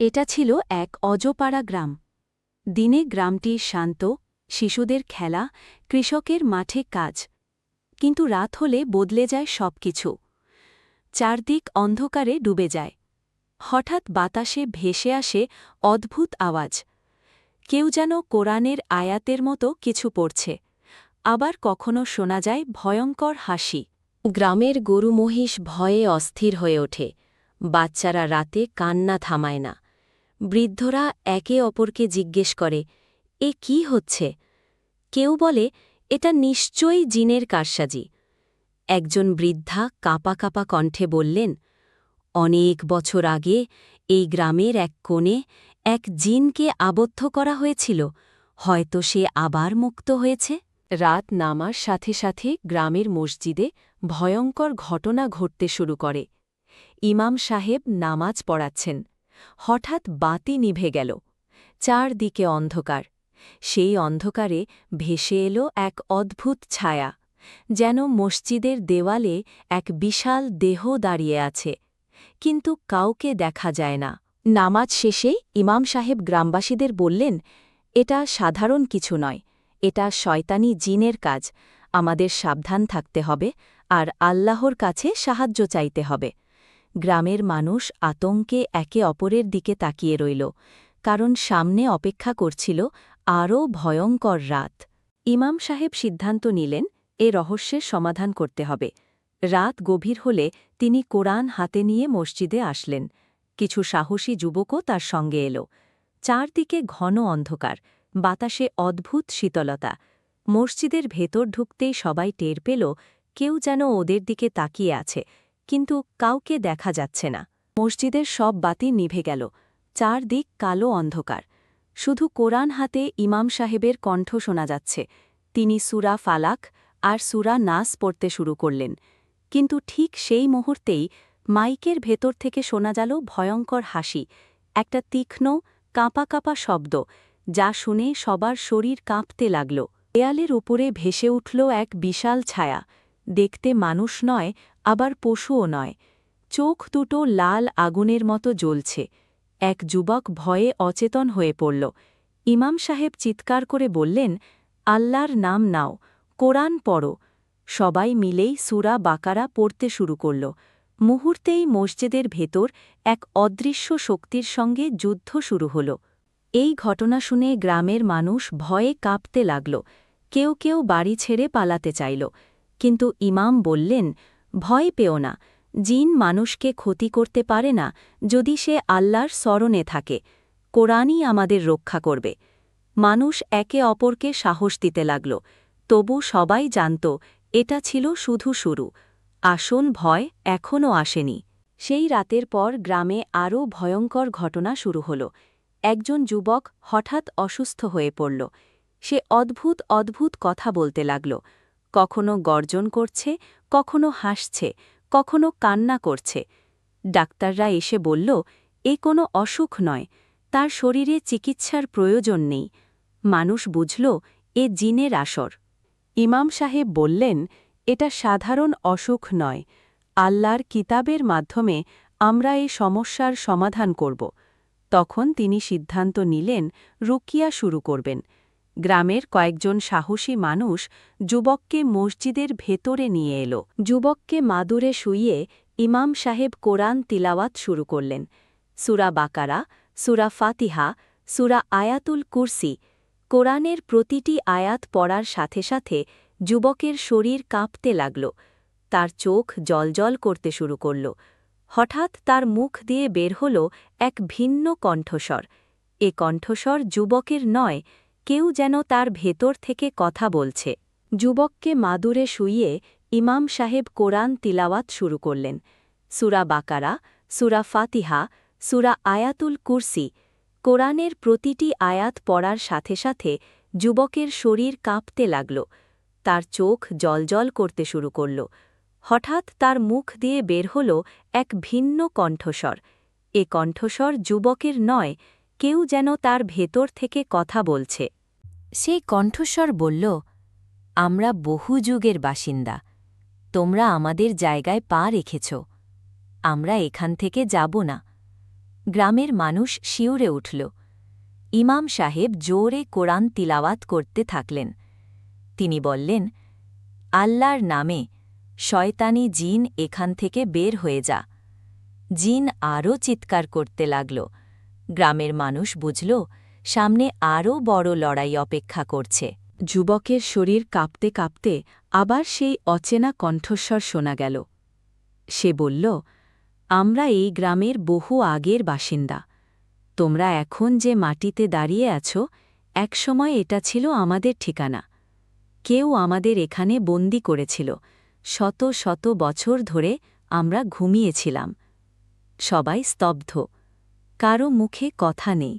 এটা ছিল এক অজপাড়া গ্রাম। দিনে গ্রামটি শান্ত, শিশুদের খেলা, কৃষকের মাঠে কাজ। কিন্তু রাত হলে বদলে যায় সব কিছু চারদিক অন্ধকারে ডুবে যায়। হঠাৎ বাতাসে ভেসে আসে অদ্ভুত আওয়াজ। কেউ যেন কোরআনের আয়াতের মতো কিছু পড়ছে। আবার কখনো শোনা যায় ভয়ঙ্কর হাসি। গ্রামের গরু মহিষ ভয়ে অস্থির হয়ে ওঠে। বাচ্চারা রাতে কান্না থামায় না। বৃদ্ধরা একে অপরকে জিজ্ঞেস করে, এ কি হচ্ছে? কেউ বলে, এটা নিশ্চয়ই জিনের কারসাজি। একজন বৃদ্ধা কাপা কাপা কণ্ঠে বললেন, অনেক বছর আগে এই গ্রামের এক কোণে এক জিনকে আবদ্ধ করা হয়েছিল, হয়তো সে আবার মুক্ত হয়েছে। রাত নামার সাথে সাথে গ্রামের মসজিদে ভয়ঙ্কর ঘটনা ঘটতে শুরু করে। ইমাম সাহেব নামাজ পড়াচ্ছেন। হঠাৎ বাতি নিভে গেল। চারদিকে অন্ধকার। সেই অন্ধকারে ভেসে এলো এক অদ্ভুত ছায়া, যেন মসজিদের দেওয়ালে এক বিশাল দেহ দাঁড়িয়ে আছে। কিন্তু কাউকে দেখা যায় না। নামাজ শেষে ইমাম সাহেব গ্রামবাসীদের বললেন, এটা সাধারণ কিছু নয়। এটা শয়তানি জিনের কাজ। আমাদের সাবধান থাকতে হবে আর আল্লাহর কাছে সাহায্য চাইতে হবে। গ্রামের মানুষ আতঙ্কে একে অপরের দিকে তাকিয়ে রইল, কারণ সামনে অপেক্ষা করছিল আরও ভয়ঙ্কর রাত। ইমাম সাহেব সিদ্ধান্ত নিলেন, এ রহস্যের সমাধান করতে হবে। রাত গভীর হলে তিনি কোরআন হাতে নিয়ে মসজিদে আসলেন। কিছু সাহসী যুবকও তার সঙ্গে এলো। চারদিকে ঘন অন্ধকার, বাতাসে অদ্ভুত শীতলতা। মসজিদের ভেতর ঢুকতেই সবাই টের পেল, কেউ যেন ওদের দিকে তাকিয়ে আছে কিন্তু কাউকে দেখা যাচ্ছে না। মসজিদের সব বাতি নিভে গেল। চারদিক কালো অন্ধকার। শুধু কোরআন হাতে ইমাম সাহেবের কণ্ঠ শোনা যাচ্ছে। তিনি সুরা ফালাক আর সুরা নাস পড়তে শুরু করলেন। কিন্তু ঠিক সেই মুহূর্তেই মাইকের ভেতর থেকে শোনা গেল ভয়ঙ্কর হাসি। একটা তীক্ষ্ণ, কাঁপা কাঁপা শব্দ, যা শুনে সবার শরীর কাঁপতে লাগল। দেয়ালের উপরে ভেসে উঠল এক বিশাল ছায়া। দেখতে মানুষ নয় আবার পশুও নয়, চোখ দুটো লাল আগুনের মতো জ্বলছে। এক যুবক ভয়ে অচেতন হয়ে পড়ল। ইমাম সাহেব চিৎকার করে বললেন, আল্লাহর নাম নাও, কোরআন পড়ো। সবাই মিলেই সুরা বাকারা পড়তে শুরু করল। মুহূর্তেই মসজিদের ভেতর এক অদৃশ্য শক্তির সঙ্গে যুদ্ধ শুরু হল। এই ঘটনা শুনে গ্রামের মানুষ ভয়ে কাঁপতে লাগল। কেউ কেউ বাড়ি ছেড়ে পালাতে চাইল। কিন্তু ইমাম বললেন ভয় পেও না, জিন মানুষকে ক্ষতি করতে পারে না যদি সে আল্লাহর স্মরণে থাকে, কোরআনই আমাদের রক্ষা করবে। মানুষ একে অপরকে সাহস দিতে লাগল, তবু সবাই জানত, এটা ছিল শুধু শুরু। আসন ভয় এখনও আসেনি। সেই রাতের পর গ্রামে আরও ভয়ঙ্কর ঘটনা শুরু হল। একজন যুবক হঠাৎ অসুস্থ হয়ে পড়ল। সে অদ্ভুত অদ্ভুত কথা বলতে লাগল। কখনো গর্জন করছে, কখনো হাসছে, কখনো কান্না করছে। ডাক্তাররা এসে বলল, এ কোনো অসুখ নয়, তার শরীরে চিকিৎসার প্রয়োজন নেই। মানুষ বুঝল, এ জিনের আসর। ইমাম সাহেব বললেন, এটা সাধারণ অসুখ নয়। আল্লাহর কিতাবের মাধ্যমে আমরা এই সমস্যার সমাধান করব। তখন তিনি সিদ্ধান্ত নিলেন, রুকিয়া শুরু করবেন। গ্রামের কয়েকজন সাহসী মানুষ যুবককে মসজিদের ভেতরে নিয়ে এলো। যুবককে মাদুরে শুইয়ে ইমাম সাহেব কোরআন তিলাওয়াত শুরু করলেন। সুরা বাকারা, সুরা ফাতিহা, সুরা আয়াতুল কুরসি, কোরআনের প্রতিটি আয়াত পড়ার সাথে সাথে যুবকের শরীর কাঁপতে লাগল। তার চোখ জলজল করতে শুরু করল। হঠাৎ তার মুখ দিয়ে বের হল এক ভিন্ন কণ্ঠস্বর। এ কণ্ঠস্বর যুবকের নয় কেউ যেন তার ভেতর থেকে কথা বলছে। যুবককে মাদুরে শুইয়ে ইমাম সাহেব কোরআন তিলাওয়াত শুরু করলেন। সুরা বাকারা, সুরা ফাতিহা, সুরা আয়াতুল কুরসি। কোরআনের প্রতিটি আয়াত পড়ার সাথে সাথে যুবকের শরীর কাঁপতে লাগল। তার চোখ জলজল করতে শুরু করল। হঠাৎ তার মুখ দিয়ে বের হল এক ভিন্ন কণ্ঠস্বর। এ কণ্ঠস্বর যুবকের নয়, কেউ যেন তার ভেতর থেকে কথা বলছে। সেই কণ্ঠস্বর বলল, আমরা বহু যুগের বাসিন্দা। তোমরা আমাদের জায়গায় পা রেখেছ। আমরা এখান থেকে যাব না। গ্রামের মানুষ শিউরে উঠল। ইমাম সাহেব জোরে কোরআন তিলাওয়াত করতে থাকলেন। তিনি বললেন, আল্লাহর নামে শয়তানি জিন এখান থেকে বের হয়ে যা। জিন আরও চিৎকার করতে লাগল। গ্রামের মানুষ বুঝল সামনে আরও বড় লড়াই অপেক্ষা করছে। যুবকের শরীর কাঁপতে কাঁপতে আবার সেই অচেনা কণ্ঠস্বর শোনা গেল। সে বলল, আমরা এই গ্রামের বহু আগের বাসিন্দা। তোমরা এখন যে মাটিতে দাঁড়িয়ে আছো, একসময় এটা ছিল আমাদের ঠিকানা। কেউ আমাদের এখানে বন্দি করেছিল। শত শত বছর ধরে আমরা ঘুমিয়েছিলাম। সবাই স্তব্ধ। কারও মুখে কথা নেই।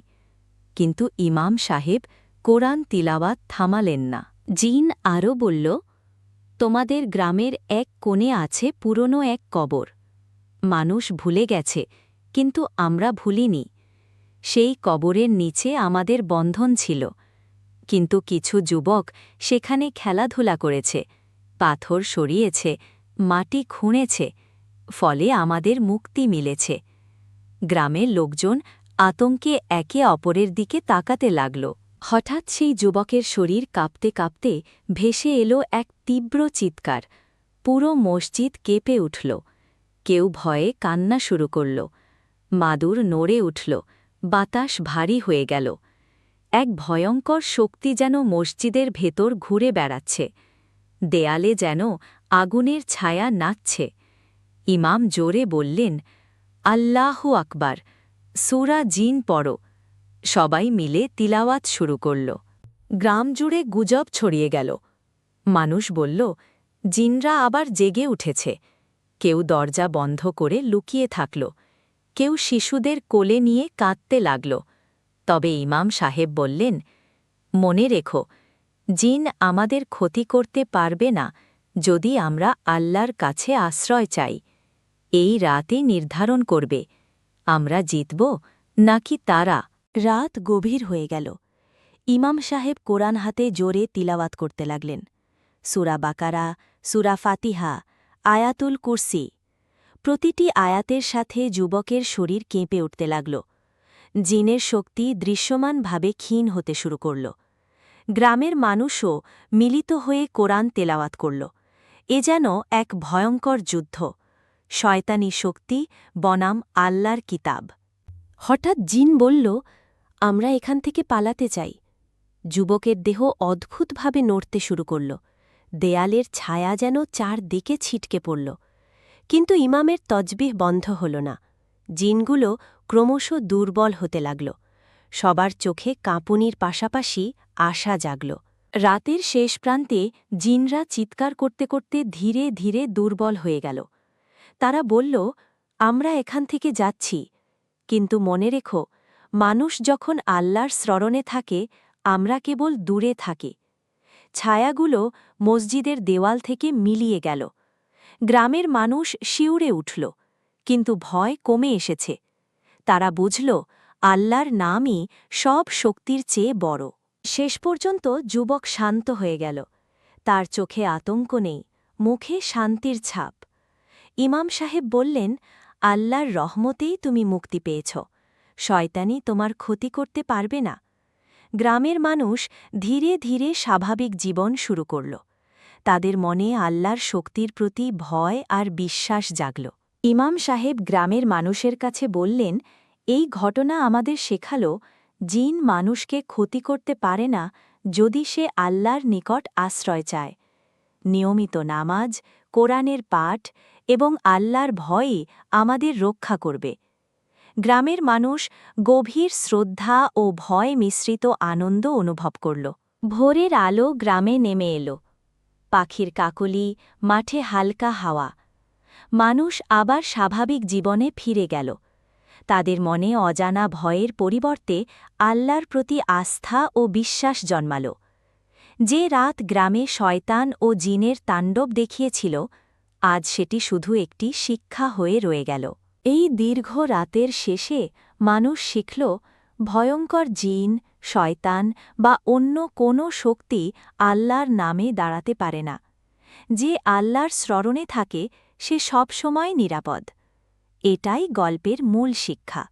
কিন্তু ইমাম সাহেব কোরআন তিলাওয়াত থামালেন না। জিন আরও বলল, তোমাদের গ্রামের এক কোণে আছে পুরনো এক কবর। মানুষ ভুলে গেছে, কিন্তু আমরা ভুলিনি। সেই কবরের নিচে আমাদের বন্ধন ছিল। কিন্তু কিছু যুবক সেখানে খেলাধুলা করেছে, পাথর সরিয়েছে, মাটি খুঁড়েছে, ফলে আমাদের মুক্তি মিলেছে। গ্রামের লোকজন আতঙ্কে একে অপরের দিকে তাকাতে লাগল। হঠাৎ সেই যুবকের শরীর কাঁপতে কাঁপতে ভেসে এলো এক তীব্র চিৎকার। পুরো মসজিদ কেঁপে উঠল। কেউ ভয়ে কান্না শুরু করল। মাদুর নড়ে উঠল। বাতাস ভারী হয়ে গেল। এক ভয়ঙ্কর শক্তি যেন মসজিদের ভেতর ঘুরে বেড়াচ্ছে। দেয়ালে যেন আগুনের ছায়া নাচছে। ইমাম জোরে বললেন, আল্লাহ আকবার। সুরা জিন পড়ো। সবাই মিলে তিলাওয়াত শুরু করল। গ্রাম জুড়ে গুজব ছড়িয়ে গেল। মানুষ বলল, জিনরা আবার জেগে উঠেছে। কেউ দরজা বন্ধ করে লুকিয়ে থাকল। কেউ শিশুদের কোলে নিয়ে কাঁদতে লাগল। তবে ইমাম সাহেব বললেন, মনে রেখো, জিন আমাদের ক্ষতি করতে পারবে না যদি আমরা আল্লাহর কাছে আশ্রয় চাই। এই রাতই নির্ধারণ করবে। আমরা জিতব নাকি তারা রাত গভীর হয়ে গেল। ইমাম সাহেব কোরআন হাতে জোরে তিলাওয়াত করতে লাগলেন। সুরা বাকারা, সুরা ফাতিহা, আয়াতুল কুরসি। প্রতিটি আয়াতের সাথে যুবকের শরীর কেঁপে উঠতে লাগল। জিনের শক্তি দৃশ্যমানভাবে ক্ষীণ হতে শুরু করল। গ্রামের মানুষও মিলিত হয়ে কোরআন তেলাওয়াত করল। এ যেন এক ভয়ঙ্কর যুদ্ধ। শয়তানি শক্তি, বনাম আল্লাহর কিতাব। হঠাৎ জিন বলল, আমরা এখান থেকে পালাতে চাই। যুবকের দেহ অদ্ভুতভাবে নড়তে শুরু করল। দেয়ালের ছায়া যেন চারদিকে ছিটকে পড়ল। কিন্তু ইমামের তজবিহ বন্ধ হল না। জিনগুলো ক্রমশ দুর্বল হতে লাগল। সবার চোখে কাঁপুনির পাশাপাশি আশা জাগল। রাতের শেষ প্রান্তে জিনরা চিৎকার করতে করতে ধীরে ধীরে দুর্বল হয়ে গেল। তারা বলল, আমরা এখান থেকে যাচ্ছি। কিন্তু মনে রেখো, মানুষ যখন আল্লাহর স্মরণে থাকে, আমরা কেবল দূরে থাকি। ছায়াগুলো মসজিদের দেওয়াল থেকে মিলিয়ে গেল। গ্রামের মানুষ শিউরে উঠল, কিন্তু ভয় কমে এসেছে। তারা বুঝল, আল্লাহর নামই সব শক্তির চেয়ে বড়। শেষ পর্যন্ত যুবক শান্ত হয়ে গেল। তার চোখে আতঙ্ক নেই, মুখে শান্তির ছাপ। ইমাম সাহেব বললেন, আল্লাহর রহমতেই তুমি মুক্তি পেয়েছ। শয়তানি তোমার ক্ষতি করতে পারবে না। গ্রামের মানুষ ধীরে ধীরে স্বাভাবিক জীবন শুরু করল। তাদের মনে আল্লাহর শক্তির প্রতি ভয় আর বিশ্বাস জাগল। ইমাম সাহেব গ্রামের মানুষের কাছে বললেন, এই ঘটনা আমাদের শেখাল, জিন মানুষকে ক্ষতি করতে পারে না যদি সে আল্লাহর নিকট আশ্রয় চায়। নিয়মিত নামাজ, কোরআনের পাঠ এবং আল্লাহর ভয়ে আমাদের রক্ষা করবে। গ্রামের মানুষ গভীর শ্রদ্ধা ও ভয় মিশ্রিত আনন্দ অনুভব করল। ভোরের আলো গ্রামে নেমে এলো। পাখির কাকলি, মাঠে হালকা হাওয়া। মানুষ আবার স্বাভাবিক জীবনে ফিরে গেল। তাদের মনে অজানা ভয়ের পরিবর্তে আল্লাহর প্রতি আস্থা ও বিশ্বাস জন্মাল। যে রাত গ্রামে শয়তান ও জিনের তাণ্ডব দেখিয়েছিল আজ সেটি শুধু একটি শিক্ষা হয়ে রয়ে গেল। এই দীর্ঘ রাতের শেষে মানুষ শিখল, ভয়ঙ্কর জিন, শয়তান বা অন্য কোনো শক্তি আল্লাহর নামে দাঁড়াতে পারে না। যে আল্লাহর স্মরণে থাকে, সে সবসময় নিরাপদ। এটাই গল্পের মূল শিক্ষা।